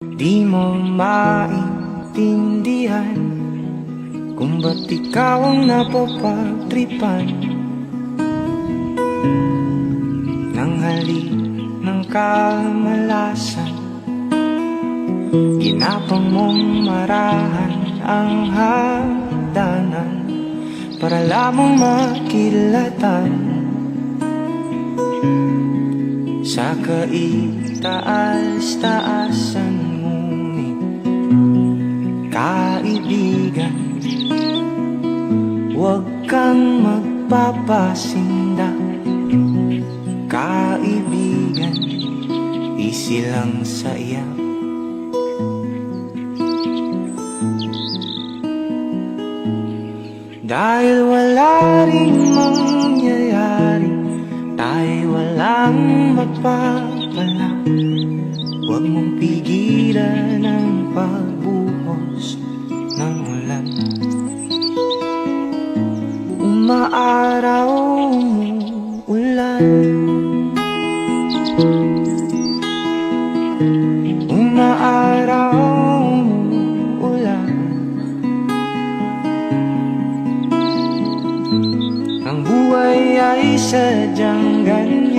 Di mo maintindihan Kung ba't ikaw ang napapagtripan. Nang halik ng kamalasan Ginapang mong marahan ang hagdanan Para lamang makilatan Sa kaitaas-taasan ngunit Kaibigan Huwag kang magpapasinda. Kaibigan Easy lang sa iyak Dahil wala mangyayari Tayo walang mapapala Huwag mong pigilan ang pagbuhos ng ulan. Umaaraw ulan. Umaaraw buaya'y sadyang ganda.